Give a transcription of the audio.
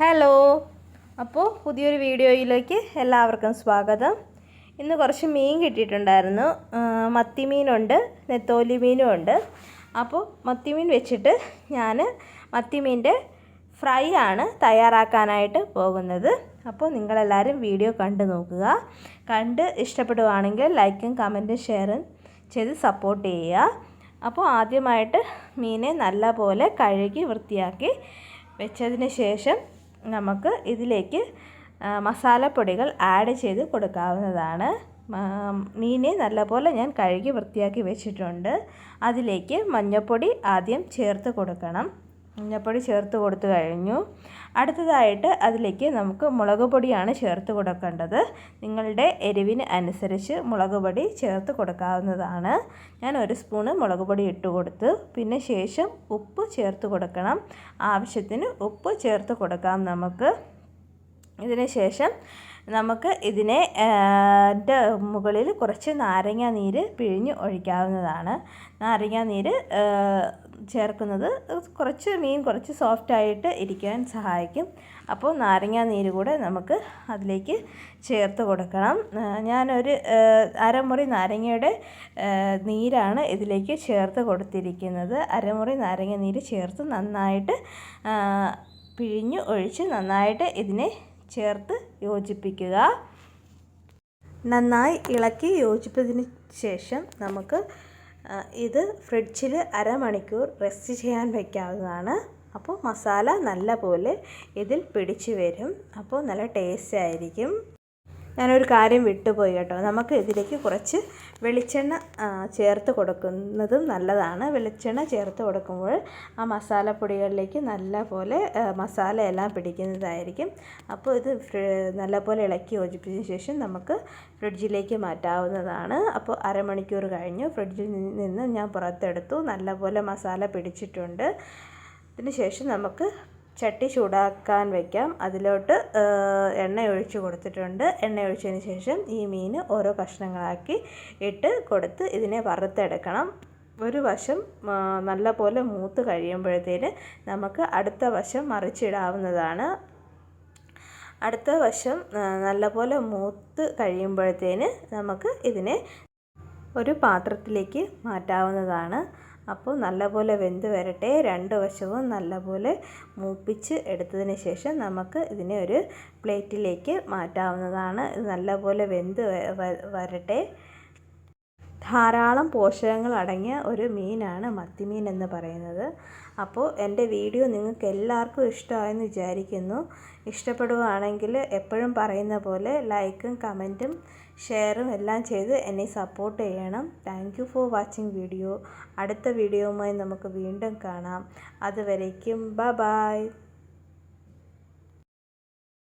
Hello അപ്പോൾ പുതിയൊരു വീഡിയോയിലേക്ക് എല്ലാവർക്കും സ്വാഗതം. ഇന്ന് കുറച്ച് മീൻ കിട്ടിയിട്ടുണ്ടായിരുന്നു. മത്തിമീനുണ്ട് മത്തി മീനുണ്ട് നെത്തോലി മീനും ഉണ്ട് അപ്പോൾ മത്തിമീൻ വെച്ചിട്ട് ഞാൻ മത്തിമീന്റെ ഫ്രൈ ആണ് തയ്യാറാക്കാനായിട്ട് പോകുന്നത്. അപ്പോൾ നിങ്ങളെല്ലാവരും വീഡിയോ കണ്ടു നോക്കുക. കണ്ട് ഇഷ്ടപ്പെടുവാണെങ്കിൽ ലൈക്കും കമന്റും ഷെയറും ചെയ്ത് സപ്പോർട്ട് ചെയ്യുക. അപ്പോൾ ആദ്യമായിട്ട് മീനെ നല്ലപോലെ കഴുകി വൃത്തിയാക്കി വെച്ചതിന് ശേഷം നമുക്ക് ഇതിലേക്ക് മസാലപ്പൊടികൾ ആഡ് ചെയ്ത് കൊടുക്കാവുന്നതാണ്. മീനെ നല്ലപോലെ ഞാൻ കഴുകി വൃത്തിയാക്കി വെച്ചിട്ടുണ്ട്. അതിലേക്ക് മഞ്ഞൾപ്പൊടി ആദ്യം ചേർത്ത് കൊടുക്കണം. മഞ്ഞൾപ്പൊടി ചേർത്ത് കൊടുത്തു കഴിഞ്ഞു. അടുത്തതായിട്ട് അതിലേക്ക് നമുക്ക് മുളക് പൊടിയാണ് ചേർത്ത് കൊടുക്കേണ്ടത്. നിങ്ങളുടെ എരിവിന് അനുസരിച്ച് മുളക് പൊടി ചേർത്ത് കൊടുക്കാവുന്നതാണ്. ഞാൻ ഒരു സ്പൂണ് മുളക് പൊടി ഇട്ട് കൊടുത്തു. പിന്നെ ശേഷം ഉപ്പ് ചേർത്ത് കൊടുക്കണം. ആവശ്യത്തിന് ഉപ്പ് ചേർത്ത് കൊടുക്കാം നമുക്ക്. ഇതിന് ശേഷം നമുക്ക് ഇതിനെ മുകളിൽ കുറച്ച് നാരങ്ങ നീര് പിഴിഞ്ഞ് ഒഴിക്കാവുന്നതാണ്. നാരങ്ങ നീര് ചേർക്കുന്നത് കുറച്ച് മീൻ കുറച്ച് സോഫ്റ്റായിട്ട് ഇരിക്കാൻ സഹായിക്കും. അപ്പോൾ നാരങ്ങ നീര് കൂടെ നമുക്ക് അതിലേക്ക് ചേർത്ത് കൊടുക്കണം. ഞാനൊരു അരമുറി നാരങ്ങയുടെ നീരാണ് ഇതിലേക്ക് ചേർത്ത് കൊടുത്തിരിക്കുന്നത്. അരമുറി നാരങ്ങ നീര് ചേർത്ത് നന്നായിട്ട് പിഴിഞ്ഞ് ഒഴിച്ച് നന്നായിട്ട് ഇതിനെ ചേർത്ത് യോജിപ്പിക്കുക. നന്നായി ഇളക്കി യോജിപ്പതിന് ശേഷം നമുക്ക് ഇത് ഫ്രിഡ്ജിൽ അരമണിക്കൂർ റെസ്റ്റ് ചെയ്യാൻ വയ്ക്കാവുന്നതാണ് അപ്പോൾ മസാല നല്ല പോലെ ഇതിൽ പിടിച്ച് വരും. അപ്പോൾ നല്ല ടേസ്റ്റ് ആയിരിക്കും. ഞാനൊരു കാര്യം വിട്ടുപോയി കേട്ടോ. നമുക്ക് ഇതിലേക്ക് കുറച്ച് വെളിച്ചെണ്ണ ചേർത്ത് കൊടുക്കുന്നതും നല്ലതാണ്. വെളിച്ചെണ്ണ ചേർത്ത് കൊടുക്കുമ്പോൾ ആ മസാലപ്പൊടികളിലേക്ക് നല്ല പോലെ മസാല എല്ലാം പിടിക്കുന്നതായിരിക്കും. അപ്പോൾ ഇത് നല്ലപോലെ ഇളക്കി യോജിപ്പിച്ചതിന് ശേഷം നമുക്ക് ഫ്രിഡ്ജിലേക്ക് മാറ്റാവുന്നതാണ്. അപ്പോൾ അരമണിക്കൂർ കഴിഞ്ഞു. ഫ്രിഡ്ജിൽ നിന്ന് ഞാൻ പുറത്തെടുത്തു. നല്ലപോലെ മസാല പിടിച്ചിട്ടുണ്ട്. അതിന് ശേഷം നമുക്ക് ചട്ടി ചൂടാക്കാൻ വയ്ക്കാം അതിലോട്ട് എണ്ണ ഒഴിച്ച് കൊടുത്തിട്ടുണ്ട്. എണ്ണ ഒഴിച്ചതിന് ശേഷം ഈ മീൻ ഓരോ കഷ്ണങ്ങളാക്കി ഇട്ട് കൊടുത്ത് ഇതിനെ വറുത്തെടുക്കണം. ഒരു വശം നല്ല പോലെ മൂത്ത് കഴിയുമ്പോഴത്തേന് നമുക്ക് അടുത്ത വശം മറിച്ചിടാവുന്നതാണ്. അടുത്ത വശം നല്ല നല്ലപോലെ മൂത്ത് കഴിയുമ്പോഴത്തേന് നമുക്ക് ഇതിനെ ഒരു പാത്രത്തിലേക്ക് മാറ്റാവുന്നതാണ്. അപ്പോൾ നല്ലപോലെ വെന്ത് വരട്ടെ. രണ്ട് വശവും നല്ലപോലെ മൂപ്പിച്ച് എടുത്തതിന് ശേഷം നമുക്ക് ഇതിനെ ഒരു പ്ലേറ്റിലേക്ക് മാറ്റാവുന്നതാണ്. ഇത് നല്ലപോലെ വെന്ത് വരട്ടെ. ധാരാളം പോഷകങ്ങൾ അടങ്ങിയ ഒരു മീനാണ് മത്തിമീൻ എന്ന് പറയുന്നത്. അപ്പോൾ എന്റെ വീഡിയോ നിങ്ങൾക്ക് എല്ലാവർക്കും ഇഷ്ടമായെന്ന് വിചാരിക്കുന്നു. ഇഷ്ടപ്പെടുകയാണെങ്കിൽ എപ്പോഴും പറയുന്ന പോലെ ലൈക്കും കമന്റും ഷെയറും എല്ലാം ചെയ്ത് എന്നെ സപ്പോർട്ട് ചെയ്യണം. Thank you for watching video. അടുത്ത വീഡിയോയുമായി നമുക്ക് വീണ്ടും കാണാം. അതുവരേക്കും ബ ബായ്